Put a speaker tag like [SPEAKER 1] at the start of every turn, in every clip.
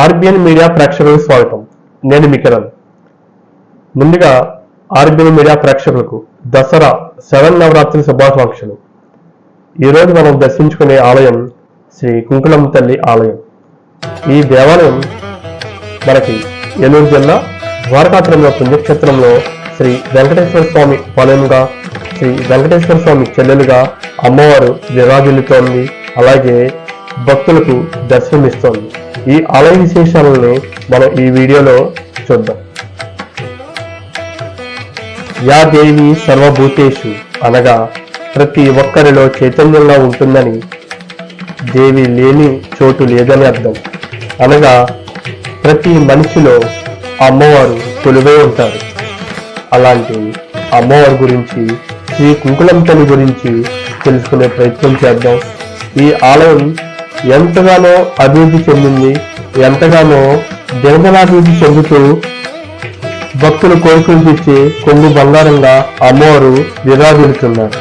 [SPEAKER 1] RBN media ప్రేక్షకులకు స్వాగతం. నేను మీ ముందుగా ఆర్బిఎన్ మీడియా ప్రేక్షకులకు దసరా శరణ్ నవరాత్రి శుభాకాంక్షలు. ఈరోజు మనం దర్శించుకునే ఆలయం శ్రీ కుంకుళమ్మ తల్లి ఆలయం. ఈ దేవాలయం మనకి ఏలూరు జిల్లా ద్వారకాపురంలో పుణ్యక్షేత్రంలో శ్రీ వెంకటేశ్వర స్వామి పాలెంగా శ్రీ వెంకటేశ్వర స్వామి చెల్లెలుగా అమ్మవారు విరాజిల్లుతోంది. అలాగే భక్తులకు దర్శనమిస్తోంది. ఈ ఆలయ విశేషాలని మనం ఈ వీడియోలో చూద్దాం. యా దేవి సర్వభూతేషు అనగా ప్రతి ఒక్కరిలో చైతన్యంగా ఉంటుందని దేవి లేని చోటు లేదని అర్థం. అనగా ప్రతి మనిషిలో అమ్మవారు కొలువై ఉంటారు. అలాంటి అమ్మవారి గురించి శ్రీ కుంకుళం తల్లి గురించి తెలుసుకునే ప్రయత్నం చేద్దాం. ఈ ఆలయం ఎంతగానో అభివృద్ధి చెందింది ఎంతగానో దినదినాభివృద్ధి చెందుతూ భక్తులు కోరికలు తెచ్చి కొంగు బంగారంగా అమ్మవారు విరాజిల్లుతున్నారు.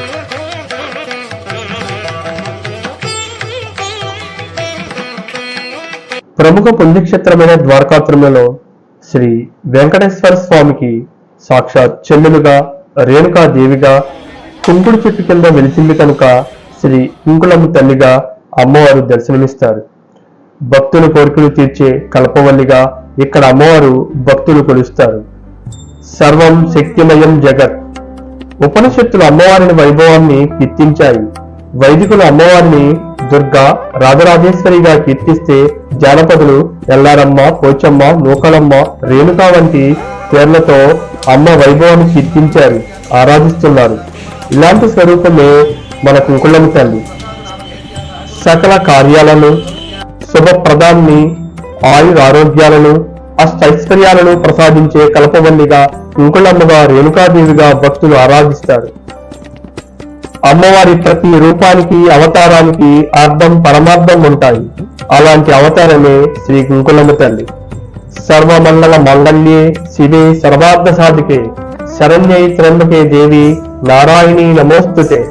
[SPEAKER 1] ప్రముఖ పుణ్యక్షేత్రమైన ద్వారకాపురంలో శ్రీ వెంకటేశ్వర స్వామికి సాక్షాత్ చెల్లెలుగా రేణుకా దేవిగా కుంకుడు చెట్టు కింద వెలిసింది కనుక శ్రీ కుంకుళమ్మ తల్లిగా అమ్మవారు దర్శనమిస్తారు. భక్తుల కోరికలు తీర్చే కల్పవల్లిగా ఇక్కడ అమ్మవారు భక్తులు కొలుస్తారు. సర్వం శక్తిమయం జగత్. ఉపనిషత్తులు అమ్మవారిని వైభవాన్ని కీర్తించాయి. వైదికులు అమ్మవారిని దుర్గా రాజరాజేశ్వరిగా కీర్తిస్తే జానపదులు ఎల్లారమ్మ పోచమ్మ నూకలమ్మ రేణుక వంటి పేర్లతో అమ్మ వైభవాన్ని కీర్తించారు ఆరాధిస్తున్నారు. ఇలాంటి స్వరూపమే మన కుంకుళమ్మ తల్లి. సకల కార్యాలను శుభప్రదాన్ని ఆయుర ఆరోగ్యాలను అష్టైశ్వర్యాలను ప్రసాదించే కల్పవల్లిగా కుంకుళమ్మగా రేణుకాదేవిగా భక్తులు ఆరాధిస్తారు. అమ్మవారి ప్రతి రూపానికి అవతారానికి అర్థం పరమార్థం ఉంటాయి. అలాంటి అవతారమే శ్రీ కుంకుళమ్మ తల్లి. సర్వమంగళ మంగళ్యే శివే సర్వార్థ సాధికే శరణ్యై త్రంబకే దేవి. నారాయణీ నమోస్తుతే.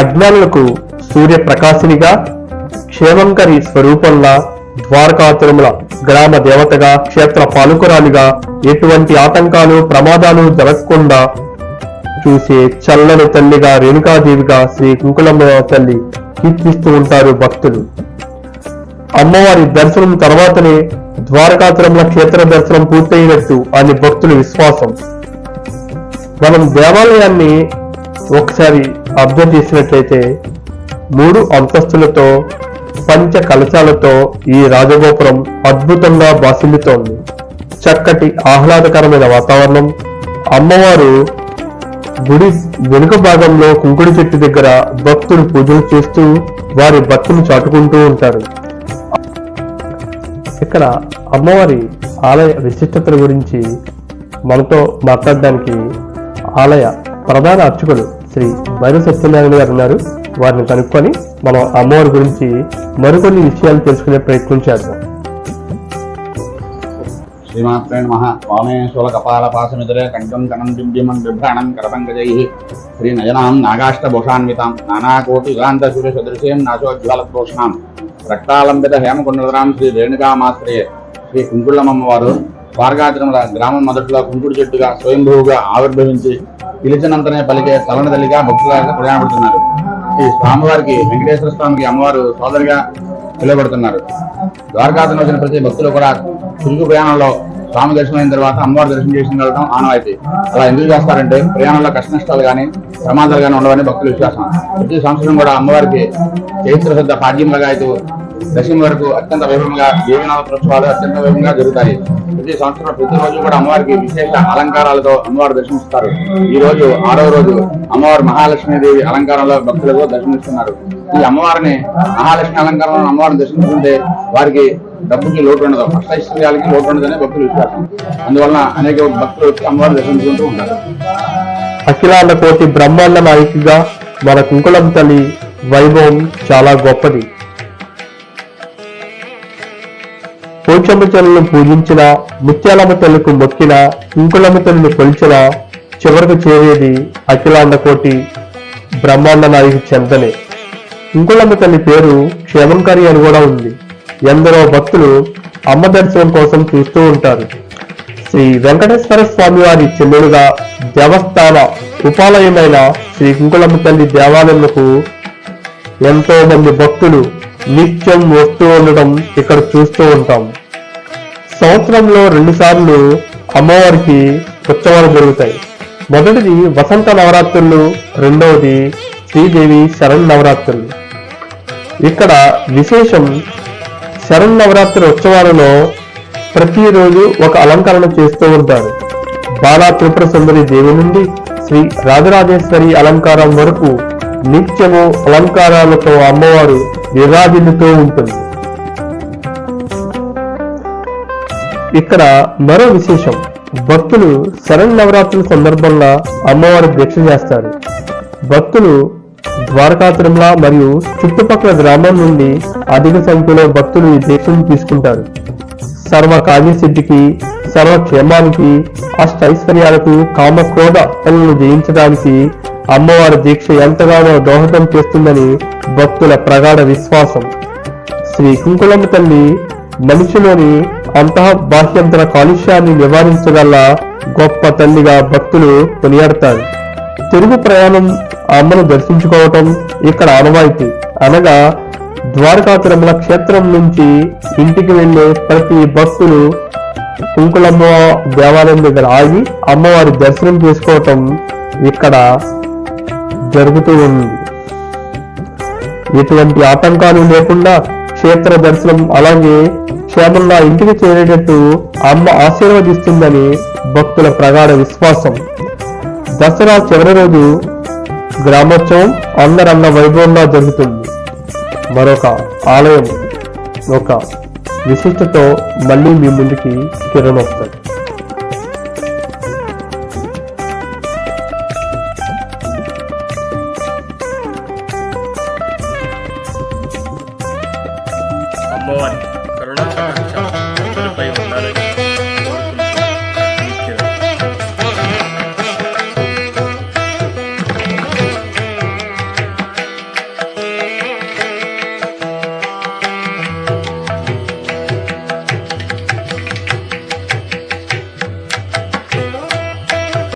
[SPEAKER 1] అజ్ఞానులకు సూర్య ప్రకాశినిగా క్షేమంకరి స్వరూపంగా ద్వారకాతురముల గ్రామ దేవతగా క్షేత్ర పాలకురాలిగా ఎటువంటి ఆటంకాలు ప్రమాదాలు జరగకుండా చూసే చల్లని తల్లిగా రేణుకాదేవిగా శ్రీ కుంకులమ్మ తల్లి కీర్తిస్తూ ఉంటారు భక్తులు. అమ్మవారి దర్శనం తర్వాతనే ద్వారకాతురముల క్షేత్ర దర్శనం పూర్తయినట్టు అని భక్తుల విశ్వాసం. మనం దేవాలయాన్ని ఒకసారి అబ్జర్వ్ చేసినట్లయితే మూడు అంతస్తులతో పంచ కలశాలతో ఈ రాజగోపురం అద్భుతంగా బాసిల్లుతోంది చక్కటి ఆహ్లాదకరమైన వాతావరణం. అమ్మవారు గుడి వెనుక భాగంలో కుంకుడి చెట్టు దగ్గర భక్తులు పూజలు చేస్తూ వారి భక్తిని చాటుకుంటూ ఉంటారు. ఇక్కడ అమ్మవారి ఆలయ విశిష్టతల గురించి మనతో మాట్లాడడానికి ఆలయ ప్రధాన అర్చకులు శ్రీ బైర సత్యనారాయణ గారు ఉన్నారు. వారిని కనుక్కొని మనం అమ్మవారి గురించి మరికొన్ని విషయాలు తెలుసుకునే ప్రయత్నం చేద్దాం.
[SPEAKER 2] శ్రీమాత్రే నమ. వామేశ్వర కపాల పాశమిదురే కంఠం కణం బింబిమం బిభ్రాణం కరపంకజై. శ్రీ నయనాం నాగాష్టభూషాన్వితాం. నానాకోటి యుగాంత సూర్య సదృశేం నాశోజ్వలభూషణాం రక్తాలంబిత హేమకుండరాం శ్రీ రేణుకామాత్రే శ్రీ కుంకుళ్ళమ్మవారు వారు గ్రామం మొదట్లో కుంకుడు చెట్టుగా స్వయంభూగా ఆవిర్భవించి పిలిచినంతనే పలికే తలని తల్లిగా భక్తులుగా ప్రయాణపడుతున్నారు. ఈ స్వామివారికి వెంకటేశ్వర స్వామికి అమ్మవారు సోదరిగా పిలువబడుతున్నారు. ద్వారకాతను వచ్చిన ప్రతి భక్తులు కూడా తిరుగు ప్రయాణంలో స్వామి దర్శనం అయిన తర్వాత అమ్మవారి దర్శనం చేసిన వెళ్ళడం ఆనవాయితీ. అలా ఎందుకు చేస్తారంటే ప్రయాణంలో కష్ట నష్టాలు కానీ ప్రమాదాలు కానీ ఉండవని భక్తుల విశ్వాసం. ప్రతి సంవత్సరం కూడా అమ్మవారికి చైత్ర శుద్ధ పాడ్యములుగా అయితే దశమి వరకు అత్యంత వైభవంగా దేవినాథ అత్యంత వైభవంగా జరుగుతాయి. ప్రతి సంవత్సరం ప్రతిరోజు కూడా అమ్మవారికి విశేష అలంకారాలతో అమ్మవారు దర్శనిస్తారు ఈ రోజు ఆరో రోజు అమ్మవారు మహాలక్ష్మీదేవి అలంకారంలో భక్తులకు దర్శనిస్తున్నారు ఈ అమ్మవారిని మహాలక్ష్మి అలంకారంలో అమ్మవారిని దర్శించుకుంటే వారికి డబ్బుకి లోటు ఉండదు. అష్టైశ్వర్యాలకి లోటు ఉండదనే భక్తుల విశ్వాసం. అందువలన అనేక భక్తులు వచ్చి అమ్మవారు దర్శించుకుంటూ ఉంటారు.
[SPEAKER 1] అఖిలాండ కోటి బ్రహ్మాండ నాయకిగా మన కుంకుళం తల్లి వైభవం చాలా గొప్పది. పోచమ్మ తల్లిని పూజించిన ముత్యాలమ్మ తల్లికి మొక్కిన కుంకులమ్మ తల్లిని కొలిచిన చివరకు చేరేది అఖిలాండ కోటి బ్రహ్మాండ నాయకి చెందనే కుంకుళమ్మ తల్లి పేరు క్షేమంకారి అని కూడా ఉంది. ఎందరో భక్తులు అమ్మ దర్శనం కోసం చూస్తూ ఉంటారు. శ్రీ వెంకటేశ్వర స్వామి వారి చెల్లెలుగా దేవస్థాన ఉపాలయమైన శ్రీ కుంకుళమ్మ తల్లి దేవాలయంకు ఎంతో మంది భక్తులు నిత్యం వస్తూ ఉండడం ఇక్కడ చూస్తూ ఉంటాం. సంవత్సరంలో రెండుసార్లు అమ్మవారికి ఉత్సవాలు జరుగుతాయి. మొదటిది వసంత నవరాత్రులు రెండవది శ్రీదేవి శరణ్ నవరాత్రులు ఇక్కడ విశేషం శరణ్ నవరాత్రి ఉత్సవాలలో ప్రతిరోజు ఒక అలంకరణ చేస్తూ ఉంటారు. బాలా త్రిపుర సుందరి దేవి నుండి శ్రీ రాజరాజేశ్వరి అలంకారం వరకు నిత్యము అలంకారాలతో అమ్మవారు విరాజిల్లుతూ ఉంటుంది. ఇక్కడ మరో విశేషం. భక్తులు శరణ్ నవరాత్రుల సందర్భంగా అమ్మవారి దీక్ష చేస్తారు. భక్తులు ద్వారకా తిరుమల మరియు చుట్టుపక్కల గ్రామం నుండి అధిక సంఖ్యలో భక్తులు ఈ దీక్షను తీసుకుంటారు. సర్వ కార్యసిద్ధికి సర్వ క్షేమానికి అష్ట ఐశ్వర్యాలకు కామక్రోధ పనులను జయించడానికి అమ్మవారి దీక్ష ఎంతగానో దోహదం చేస్తుందని భక్తుల ప్రగాఢ విశ్వాసం. శ్రీ కుంకుళమ్మ తల్లి మనిషిలోని అంతః బాహ్యంతర కాలుష్యాన్ని నివారించగల గొప్ప తల్లిగా భక్తులు కొనియాడతారు. తిరుగు ప్రయాణం అమ్మను దర్శించుకోవటం ఇక్కడ ఆనవాయితీ. అనగా ద్వారకా తిరుమల క్షేత్రం నుంచి ఇంటికి వెళ్ళే ప్రతి భక్తులు కుంకులమ్మ దేవాలయం దగ్గర ఆగి అమ్మవారి దర్శనం చేసుకోవటం ఇక్కడ జరుగుతూ ఉంది. ఎటువంటి ఆటంకాలు లేకుండా క్షేత్ర దర్శనం అలాగే క్షేమంగా ఇంటికి చేరేటట్టు అమ్మ ఆశీర్వదిస్తుందని భక్తుల ప్రగాఢ విశ్వాసం. దసరా చివరి రోజు గ్రామోత్సవం అందరన్న వైభవంగా జరుగుతుంది. మరొక ఆలయం ఒక విశిష్టతో మళ్ళీ మీ ముందుకి కిరణ్ వస్తాడు